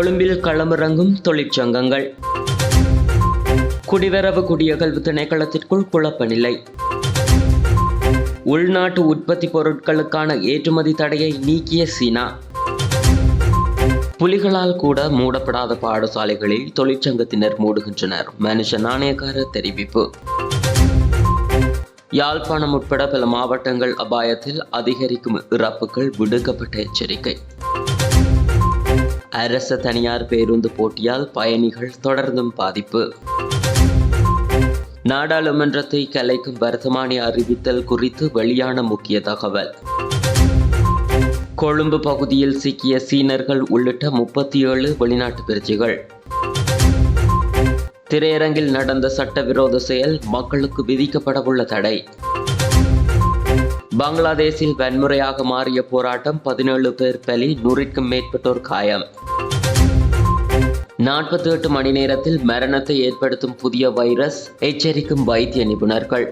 கொழும்பில் களமிறங்கும் தொழிற்சங்கங்கள். குடிவரவு குடியகல்வு திணைக்களத்திற்குள் குழப்ப நிலை உள்நாட்டு உற்பத்தி பொருட்களுக்கான ஏற்றுமதி தடையை நீக்கிய சீனா. புலிகளால் கூட மூடப்படாத பாடசாலைகளில் தொழிற்சங்கத்தினர் மூடுகின்றனர். மனுஷ நாணயக்கார தெரிவிப்பு. யாழ்ப்பாணம் உட்பட பல மாவட்டங்கள் அபாயத்தில் அதிகரிக்கும் இறப்புகள் விடுக்கப்பட்ட எச்சரிக்கை. அரச தனியார் பேருந்து போட்டியால் பயணிகள் தொடர்ந்தும் பாதிப்பு. நாடாளுமன்றத்தை கலைக்கும் வர்த்தமானி அறிவித்தல் குறித்து வெளியான முக்கிய தகவல். கொழும்பு பகுதியில் சிக்கிய சீனர்கள் உள்ளிட்ட முப்பத்தி ஏழு வெளிநாட்டு பிரஜைகள். திரையரங்கில் நடந்த சட்டவிரோத செயல் மக்களுக்கு விதிக்கப்படவுள்ள தடை. பங்களாதேஷில் வன்முறையாக மாறிய போராட்டம் பதினேழு பேர் பலி நூறிற்கும் மேற்பட்டோர் காயம். நாற்பத்தி எட்டு மணி நேரத்தில் மரணத்தை ஏற்படுத்தும் புதிய வைரஸ் எச்சரிக்கும் வைத்திய நிபுணர்கள்.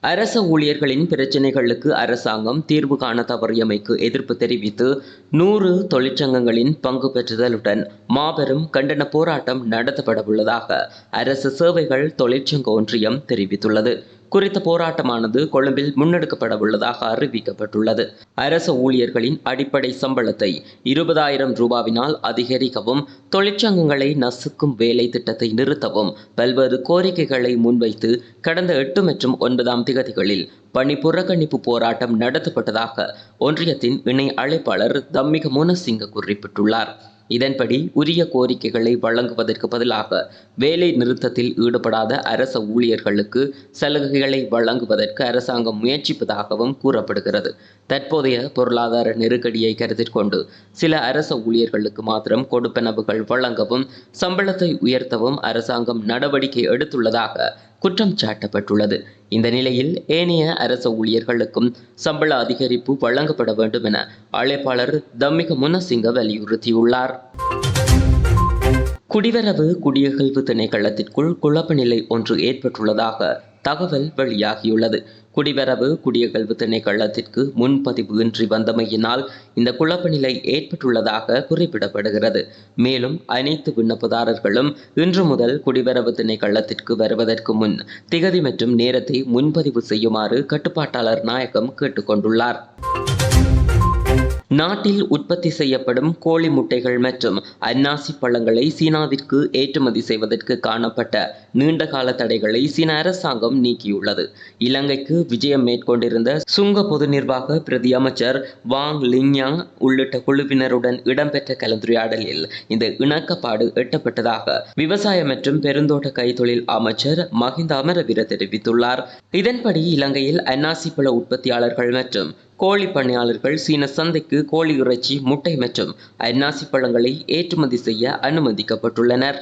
அரச ஊழியர்களின் பிரச்சினைகளுக்கு அரசாங்கம் தீர்வு காண தவறியமைக்கு எதிர்ப்பு தெரிவித்து நூறு தொழிற்சங்கங்களின் பங்கு பெற்றுதலுடன் மாபெரும் கண்டன போராட்டம் நடத்தப்படவுள்ளதாக அரசு சேவைகள் தொழிற்சங்க ஒன்றியம் தெரிவித்துள்ளது. குறித்த போராட்டமானது கொழும்பில் முன்னெடுக்கப்பட உள்ளதாக அறிவிக்கப்பட்டுள்ளது. அரச ஊழியர்களின் அடிப்படை சம்பளத்தை இருபதாயிரம் ரூபாவினால் அதிகரிக்கவும் தொழிற்சங்கங்களை நசுக்கும் வேலை திட்டத்தை நிறுத்தவும் பல்வேறு கோரிக்கைகளை முன்வைத்து கடந்த எட்டு மற்றும் ஒன்பதாம் திகதிகளில் பணி புறக்கணிப்பு போராட்டம் நடத்தப்பட்டதாக ஒன்றியத்தின் இணை அழைப்பாளர் தம்மிக முனசிங்க குறிப்பிட்டுள்ளார். இதன்படி உரிய கோரிக்கைகளை வழங்குவதற்கு பதிலாக வேலை நிறுத்தத்தில் ஈடுபடாத அரச ஊழியர்களுக்கு சலுகைகளை வழங்குவதற்கு அரசாங்கம் முயற்சிப்பதாகவும் கூறப்படுகிறது. தற்போதைய பொருளாதார நெருக்கடியை கருத்தில் கொண்டு சில அரச ஊழியர்களுக்கு மாத்திரம் கொடுப்பனவுகள் வழங்கவும் சம்பளத்தை உயர்த்தவும் அரசாங்கம் நடவடிக்கை எடுத்துள்ளதாக குற்றம் சாட்டப்பட்டுள்ளது. இந்த நிலையில் ஏனைய அரச ஊழியர்களுக்கும் சம்பள அதிகரிப்பு வழங்கப்பட வேண்டும் என அழைப்பாளர் தம்மிக முனசிங்க வலியுறுத்தியுள்ளார். குடிவரவு குடியகழ்வு திணைக்களத்திற்குள் குழப்ப நிலை ஒன்று ஏற்பட்டுள்ளதாக தகவல் வெளியாகியுள்ளது. குடிவரவு குடியகழ்வு திணைக்களத்திற்கு முன்பதிவு இன்றி வந்தமையினால் இந்த குழப்ப நிலை ஏற்பட்டுள்ளதாக குறிப்பிடப்படுகிறது. மேலும் அனைத்து விண்ணப்பதாரர்களும் இன்று முதல் குடிவரவு திணைக்களத்திற்கு வருவதற்கு முன் திகதி மற்றும் நேரத்தை முன்பதிவு செய்யுமாறு கட்டுப்பாட்டாளர் நாயகம் கேட்டுக்கொண்டுள்ளார். நாட்டில் உற்பத்தி செய்யப்படும் கோழி முட்டைகள் மற்றும் அன்னாசி பழங்களை சீனாவிற்கு ஏற்றுமதி செய்வதற்கு காணப்பட்ட நீண்டகால தடைகளை சீன அரசாங்கம் நீக்கியுள்ளது. இலங்கைக்கு விஜயம் மேற்கொண்டிருந்த சுங்க பொது நிர்வாக பிரதி அமைச்சர் வாங் லிங்யாங் உள்ளிட்ட குழுவினருடன் இடம்பெற்ற கலந்துரையாடலில் இந்த இணக்கப்பாடு எட்டப்பட்டதாக விவசாய மற்றும் பெருந்தோட்ட கைத்தொழில் அமைச்சர் மஹிந்த அமரவீர தெரிவித்துள்ளார். இதன்படி இலங்கையில் அன்னாசி பழ உற்பத்தியாளர்கள் மற்றும் கோழி பணியாளர்கள் சீன சந்தைக்கு கோழி இறைச்சி முட்டை மற்றும் அன்னாசி பழங்களை ஏற்றுமதி செய்ய அனுமதிக்கப்பட்டுள்ளனர்.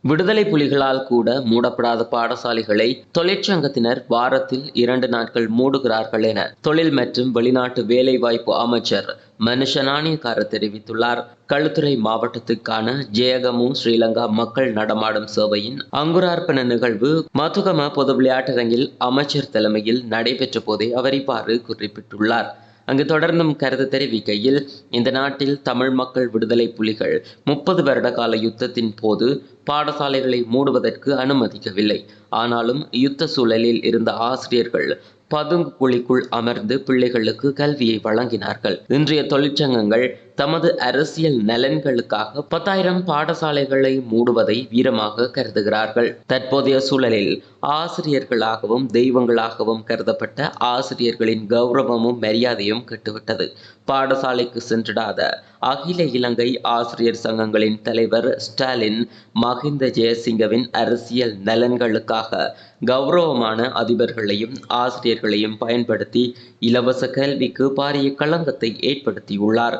விடுதலை புலிகளால் கூட மூடப்படாத பாடசாலைகளை தொழிற்சங்கத்தினர் வாரத்தில் இரண்டு நாட்கள் மூடுகிறார்கள் என தொழில் மற்றும் வெளிநாட்டு வேலைவாய்ப்பு அமைச்சர் மனுஷ தெரிவித்துள்ளார். களுத்துறை மாவட்டத்துக்கான ஜெயகமு ஸ்ரீலங்கா மக்கள் நடமாடும் சேவையின் அங்குரார்ப்பண நிகழ்வு மதுகம பொது விளையாட்டரங்கில் அமைச்சர் தலைமையில் நடைபெற்ற போதே அவர் இவ்வாறு குறிப்பிட்டுள்ளார். அங்கு தொடர்ந்தும் கருத்து தெரிவிக்கையில் இந்த நாட்டில் தமிழ் மக்கள் விடுதலை புலிகள் முப்பது வருட கால யுத்தத்தின் போது பாடசாலைகளை மூடுவதற்கு அனுமதிக்கவில்லை. ஆனாலும் யுத்த சூழலில் இருந்த ஆசிரியர்கள் பதுங்கு குழிக்குள் அமர்ந்து பிள்ளைகளுக்கு கல்வியை வழங்கினார்கள். இன்றைய தொழிற்சங்கங்கள் தமது அரசியல் நலன்களுக்காக பத்தாயிரம் பாடசாலைகளை மூடுவதை வீரமாக கருதுகிறார்கள். தற்போதைய சூழலில் ஆசிரியர்களாகவும் தெய்வங்களாகவும் கருதப்பட்ட ஆசிரியர்களின் கௌரவமும் மரியாதையும் கெட்டுவிட்டது. பாடசாலைக்கு சென்றிடாத அகில இலங்கை ஆசிரியர் சங்கங்களின் தலைவர் ஸ்டாலின் மஹிந்த ஜெயசிங்கவின் அரசியல் நலன்களுக்காக கௌரவமான அதிபர்களையும் ஆசிரியர்களையும் பயன்படுத்தி இலவச கல்விக்கு பாரிய களங்கத்தை ஏற்படுத்தியுள்ளார்.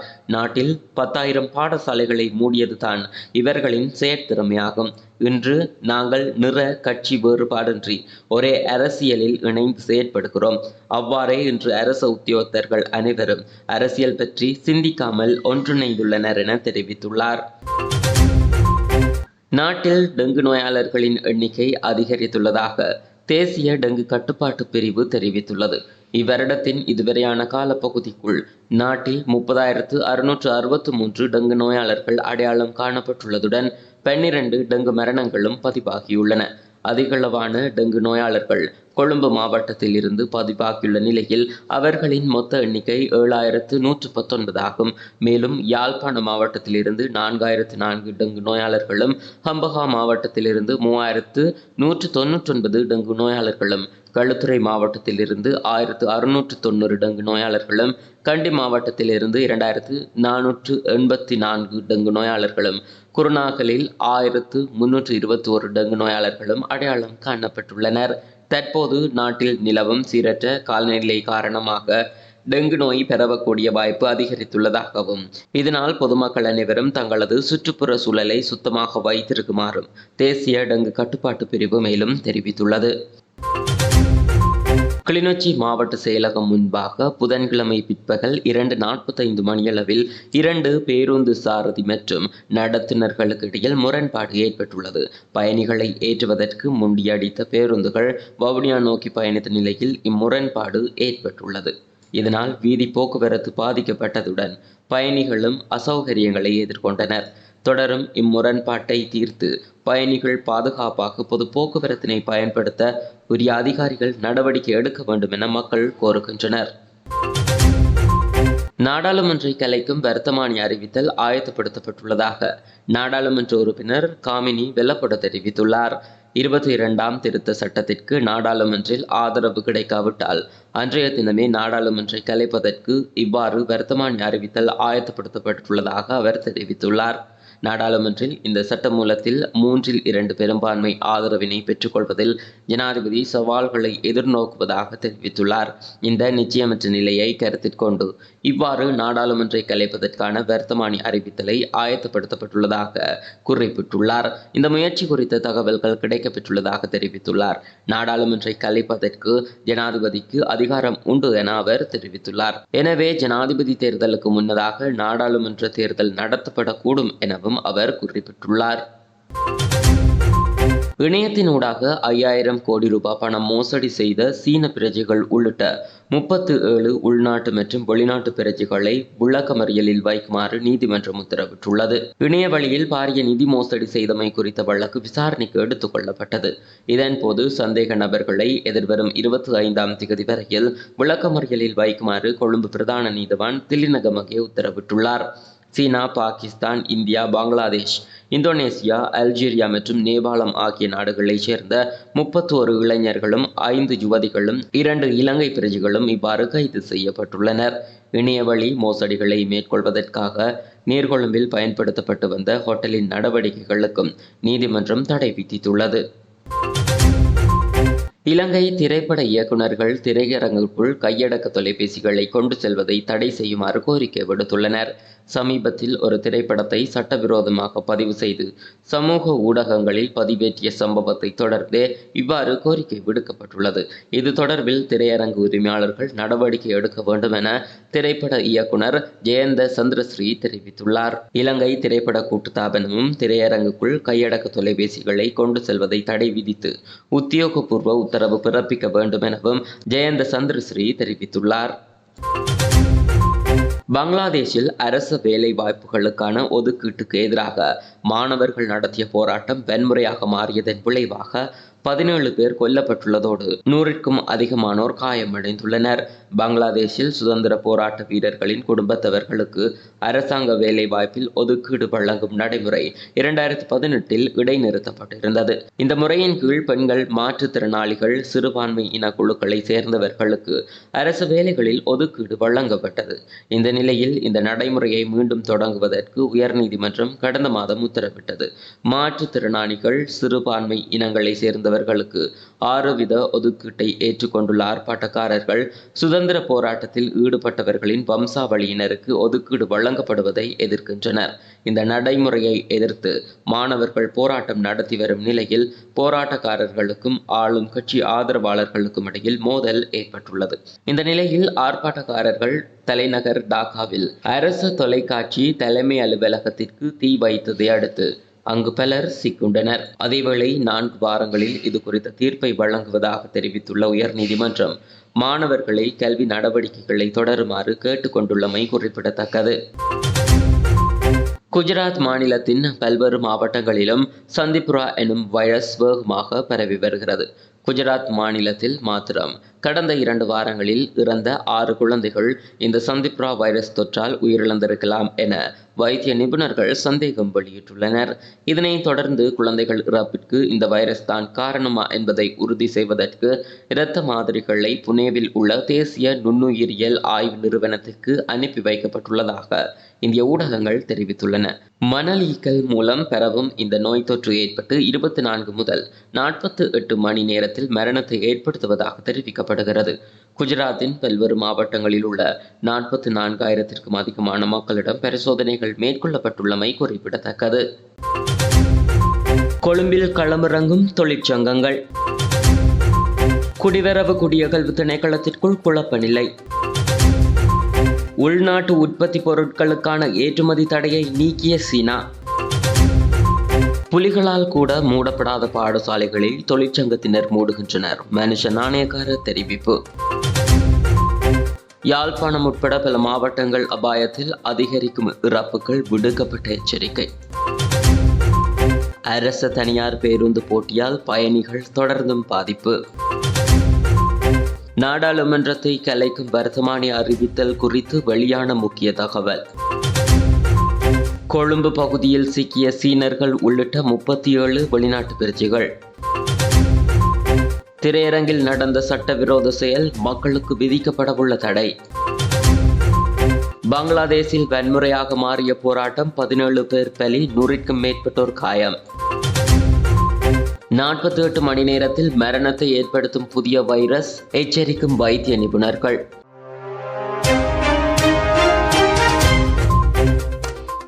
நாட்டில் பத்தாயிரம் பாடசாலைகளை மூடியதுதான் இவர்களின் செயற்திறமையாகும். இன்று நாங்கள் நிற கட்சி வேறுபாடின்றி ஒரே அரசியலில் இணைந்து செயற்படுகிறோம். அவ்வாறே இன்று அரச உத்தியோகத்தர்கள் அனைவரும் அரசியல் பற்றி சிந்திக்காமல் ஒன்றிணைந்துள்ளனர் என தெரிவித்துள்ளார். நாட்டில் டெங்கு நோயாளர்களின் எண்ணிக்கை அதிகரித்துள்ளதாக தேசிய டெங்கு கட்டுப்பாட்டு பிரிவு தெரிவித்துள்ளது. இவ்வருடத்தின் இதுவரையான காலப்பகுதிக்குள் நாட்டில் முப்பதாயிரத்து அறுநூற்று அறுபத்து மூன்று டெங்கு நோயாளர்கள் அடையாளம் காணப்பட்டுள்ளதுடன் பன்னிரண்டு டெங்கு மரணங்களும் பதிவாகியுள்ளன. அதிகளவான டெங்கு நோயாளர்கள் கொழும்பு மாவட்டத்தில் இருந்து பதிவாகியுள்ள நிலையில் அவர்களின் மொத்த எண்ணிக்கை ஏழாயிரத்து நூற்று பத்தொன்பதாகும். மேலும் யாழ்ப்பாண மாவட்டத்திலிருந்து நான்காயிரத்து நான்கு டெங்கு நோயாளர்களும் ஹம்பகா மாவட்டத்திலிருந்து மூவாயிரத்து நூற்று தொன்னூற்றொன்பது டெங்கு நோயாளர்களும் களுத்துறை மாவட்டத்திலிருந்து ஆயிரத்து அறுநூற்று தொண்ணூறு டெங்கு நோயாளர்களும் கண்டி மாவட்டத்திலிருந்து இரண்டாயிரத்து நானூற்று எண்பத்தி நான்கு டெங்கு நோயாளர்களும் குருநாகலில் ஆயிரத்து முன்னூற்று இருபத்தி ஒரு டெங்கு நோயாளர்களும் அடையாளம் காணப்பட்டுள்ளனர். தற்போது நாட்டில் நிலவும் சீரற்ற காலநிலை காரணமாக டெங்கு நோய் பரவக்கூடிய வாய்ப்பு அதிகரித்துள்ளதாகவும் இதனால் பொதுமக்கள் அனைவரும் தங்களது சுற்றுப்புற சூழலை சுத்தமாக வைத்திருக்குமாறும் தேசிய டெங்கு கட்டுப்பாட்டு பிரிவு மேலும் தெரிவித்துள்ளது. கிளிநொச்சி மாவட்ட செயலகம் முன்பாக புதன்கிழமை பிற்பகல் இரண்டு நாற்பத்தைந்து மணியளவில் இரண்டு பேருந்து சாரதி மற்றும் நடத்துனர்களுக்கு இடையில் முரண்பாடு ஏற்பட்டுள்ளது. பயணிகளை ஏற்றுவதற்கு முண்டியடித்த பேருந்துகள் வவுனியா நோக்கி பயணித்த நிலையில் இம்முரண்பாடு ஏற்பட்டுள்ளது. இதனால் வீதி போக்குவரத்து பாதிக்கப்பட்டதுடன் பயணிகளும் அசௌகரியங்களை எதிர்கொண்டனர். தொடரும் இம்முரண்பாட்டை தீர்த்து பயணிகள் பாதுகாப்பாக பொது போக்குவரத்தினை பயன்படுத்த உரிய அதிகாரிகள் நடவடிக்கை எடுக்க வேண்டும் என மக்கள் கோருகின்றனர். நாடாளுமன்றை கலைக்கும் வர்த்தமானி அறிவித்தல் ஆயத்தப்படுத்தப்பட்டுள்ளதாக நாடாளுமன்ற உறுப்பினர் காமினி வெல்லப்பட தெரிவித்துள்ளார். இருபத்தி இரண்டாம் திருத்த சட்டத்திற்கு நாடாளுமன்றில் ஆதரவு கிடைக்காவிட்டால் அன்றைய தினமே நாடாளுமன்றை கலைப்பதற்கு இவ்வாறு வர்த்தமானி அறிவித்தல் ஆயத்தப்படுத்தப்பட்டுள்ளதாக அவர் தெரிவித்துள்ளார். நாடாளுமன்றில் இந்த சட்டமூலத்தில் மூன்றில் இரண்டு பெரும்பான்மை ஆதரவினை பெற்றுக்கொள்வதில் ஜனாதிபதி சவால்களை எதிர்நோக்குவதாக தெரிவித்துள்ளார். இந்த நிச்சயமற்ற நிலையை கருத்தில் கொண்டு இவ்வாறு நாடாளுமன்றை கலைப்பதற்கான வர்த்தமானி அறிவித்தலை ஆயத்தப்படுத்தப்பட்டுள்ளதாக குறிப்பிட்டுள்ளார். இந்த முயற்சி குறித்த தகவல்கள் கிடைக்கப்பெற்றுள்ளதாக தெரிவித்துள்ளார். நாடாளுமன்றை கலைப்பதற்கு ஜனாதிபதிக்கு அதிகாரம் உண்டு என அவர் தெரிவித்துள்ளார். எனவே ஜனாதிபதி தேர்தலுக்கு முன்னதாக நாடாளுமன்ற தேர்தல் நடத்தப்படக்கூடும் எனவும் என்றும் அவர் குறிப்பிட்டுள்ளார். இணையத்தினூடாக ஐயாயிரம் கோடி ரூபாய் பணம் மோசடி செய்த சீன பிரஜைகள் உள்ளிட்ட முப்பத்து ஏழு உள்நாட்டு மற்றும் வெளிநாட்டு பிரஜைகளை விளக்கமறியலில் வைக்குமாறு நீதிமன்றம் உத்தரவிட்டுள்ளது. இணைய வழியில் பாரிய நிதி மோசடி செய்தமை குறித்த வழக்கு விசாரணைக்கு எடுத்துக் கொள்ளப்பட்டது. இதன்போது சந்தேக நபர்களை எதிர்வரும் இருபத்தி ஐந்தாம் தேதி வரையில் விளக்கமறியலில் வைக்குமாறு கொழும்பு பிரதான நீதிவான் தில்லிநகமகே உத்தரவிட்டுள்ளார். சீனா Pakistan India Bangladesh Indonesia Algeria மற்றும் நேபாளம் ஆகிய நாடுகளைச் சேர்ந்த முப்பத்தோரு இளைஞர்களும் ஐந்து யுவதிகளும் இரண்டு இலங்கை பிரஜைகளும் இவ்வாறு கைது செய்யப்பட்டுள்ளனர். இணையவழி மோசடிகளை மேற்கொள்வதற்காக நீர்கொழும்பில் பயன்படுத்தப்பட்டு வந்த ஹோட்டலின் நடவடிக்கைகளுக்கும் நீதிமன்றம் தடை விதித்துள்ளது. இலங்கை திரைப்பட இயக்குநர்கள் திரையரங்குக்குள் கையடக்க தொலைபேசிகளை கொண்டு செல்வதை தடை செய்யுமாறு கோரிக்கை விடுத்துள்ளனர். சமீபத்தில் ஒரு திரைப்படத்தை சட்டவிரோதமாக பதிவு செய்து சமூக ஊடகங்களில் பதிவேற்றிய சம்பவத்தை தொடர்ந்தே இவ்வாறு கோரிக்கை விடுக்கப்பட்டுள்ளது. இது தொடர்பில் திரையரங்கு உரிமையாளர்கள் நடவடிக்கை எடுக்க வேண்டும் என திரைப்பட இயக்குனர் ஜெயந்த சந்திரஸ்ரீ தெரிவித்துள்ளார். இலங்கை திரைப்பட கூட்டுத்தாபனமும் திரையரங்குக்குள் கையடக்க தொலைபேசிகளை கொண்டு செல்வதை தடை விதித்து உத்தியோகபூர்வ உத்தரவு பிறப்பிக்க வேண்டும் எனவும் ஜெயந்த சந்திரஸ்ரீ தெரிவித்துள்ளார். பங்களாதேஷில் அரசு வேலை வாய்ப்புகளுக்கான ஒதுக்கீட்டுக்கு எதிராக மாணவர்கள் நடத்திய போராட்டம் வன்முறையாக மாறியதன் விளைவாக பதினேழு பேர் கொல்லப்பட்டுள்ளதோடு நூறிற்கும் அதிகமானோர் காயமடைந்துள்ளனர். பங்களாதேஷில் சுதந்திர போராட்ட வீரர்களின் குடும்பத்தவர்களுக்கு அரசாங்க வேலை வாய்ப்பில் ஒதுக்கீடு வழங்கும் நடைமுறை இரண்டாயிரத்தி பதினெட்டில் இடைநிறுத்தப்பட்டிருந்தது. இந்த முறையின் கீழ் பெண்கள் மாற்றுத்திறனாளிகள் சிறுபான்மை இன குழுக்களை சேர்ந்தவர்களுக்கு அரசு வேலைகளில் ஒதுக்கீடு வழங்கப்பட்டது. இந்த நிலையில் இந்த நடைமுறையை மீண்டும் தொடங்குவதற்கு உயர்நீதிமன்றம் கடந்த மாதம் உத்தரவிட்டது. மாற்றுத்திறனாளிகள் சிறுபான்மை இனங்களை சேர்ந்த சேர்ந்தவர்களுக்கு ஆறு வித ஒதுக்கீட்டை ஏற்றுக்கொண்டுள்ள ஆர்ப்பாட்டக்காரர்கள் சுதந்திர போராட்டத்தில் ஈடுபட்டவர்களின் வம்சாவளியினருக்கு ஒதுக்கீடு வழங்கப்படுவதை எதிர்க்கின்றனர். இந்த நடைமுறையை எதிர்த்து மாணவர்கள் போராட்டம் நடத்தி வரும் நிலையில் போராட்டக்காரர்களுக்கும் ஆளும் கட்சி ஆதரவாளர்களுக்கும் இடையில் மோதல் ஏற்பட்டுள்ளது. இந்த நிலையில் ஆர்ப்பாட்டக்காரர்கள் தலைநகர் டாக்காவில் அரசு தொலைக்காட்சி தலைமை அலுவலகத்திற்கு தீ வைத்ததை அடுத்து அங்கு பலர் சிக்குண்டனர் அதேவேளை நான்கு வாரங்களில் இது குறித்த தீர்ப்பை வழங்குவதாக தெரிவித்துள்ள உயர்நீதிமன்றம் மாணவர்களை கல்வி நடவடிக்கைகளை தொடருமாறு கேட்டுக்கொண்டுள்ளமை குறிப்பிடத்தக்கது. குஜராத் மாநிலத்தின் பல்வேறு மாவட்டங்களிலும் சந்திப்புரா எனும் வைரஸ் வேகமாக பரவி வருகிறது. குஜராத் மாநிலத்தில் மாத்திரம் கடந்த இரண்டு வாரங்களில் இறந்த ஆறு குழந்தைகள் இந்த சந்திப்புரா வைரஸ் தொற்றால் உயிரிழந்திருக்கலாம் என வைத்திய நிபுணர்கள் சந்தேகம் வெளியிட்டுள்ளனர். இதனைத் தொடர்ந்து குழந்தைகள் இறப்பிற்கு இந்த வைரஸ் தான் காரணமா என்பதை உறுதி செய்வதற்கு இரத்த மாதிரிகளை புனேவில் உள்ள தேசிய நுண்ணுயிரியல் ஆய்வு நிறுவனத்திற்கு அனுப்பி வைக்கப்பட்டுள்ளதாக இந்திய ஊடகங்கள் தெரிவித்துள்ளன. மணலீக்கல் மூலம் பரவும் இந்த நோய் தொற்று ஏற்பட்டு இருபத்தி நான்கு முதல் நாற்பத்து எட்டு மணி நேரத்தில் மரணத்தை ஏற்படுத்துவதாக தெரிவிக்கப்படுகிறது. குஜராத்தின் பல்வேறு மாவட்டங்களில் உள்ள நாற்பத்தி நான்காயிரத்திற்கும் அதிகமான மக்களிடம் பரிசோதனைகள் மேற்கொள்ளப்பட்டுள்ளமை குறிப்பிடத்தக்கது. கொழும்பில் களமிறங்கும் தொழிற்சங்கங்கள். குடிவரவு குடியகல்வு திணைக்களத்திற்குள் குழப்ப நிலை உள்நாட்டு உற்பத்தி பொருட்களுக்கான ஏற்றுமதி தடையை நீக்கிய சீனா. புலிகளால் கூட மூடப்படாத பாடசாலைகளில் தொழிற்சங்கத்தினர் மூடுகின்றனர். மனுஷ நாணயக்கார தெரிவிப்பு. யாழ்ப்பாணம் உட்பட பல மாவட்டங்கள் அபாயத்தில் அதிகரிக்கும் இறப்புகள் விடுக்கப்பட்ட எச்சரிக்கை. அரச தனியார் பேருந்து போட்டியால் பயணிகள் தொடர்ந்தும் பாதிப்பு. நாடாளுமன்றத்தை கலைக்கும் வர்த்தமானி அறிவித்தல் குறித்து வெளியான முக்கிய தகவல். கொழும்பு பகுதியில் சிக்கிய சீனர்கள் உள்ளிட்ட முப்பத்தி ஏழு வெளிநாட்டு பிரஜைகள் திரையரங்கில் நடந்த சட்டவிரோத செயல் மக்களுக்கு விதிக்கப்படவுள்ள தடை. பங்களாதேஷில் வன்முறையாக மாறிய போராட்டம் பதினேழு பேர் பலி நூறிற்கும் மேற்பட்டோர் காயம். நாற்பத்தி எட்டு மணி நேரத்தில் மரணத்தை ஏற்படுத்தும் புதிய வைரஸ் எச்சரிக்கும் வைத்திய நிபுணர்கள்.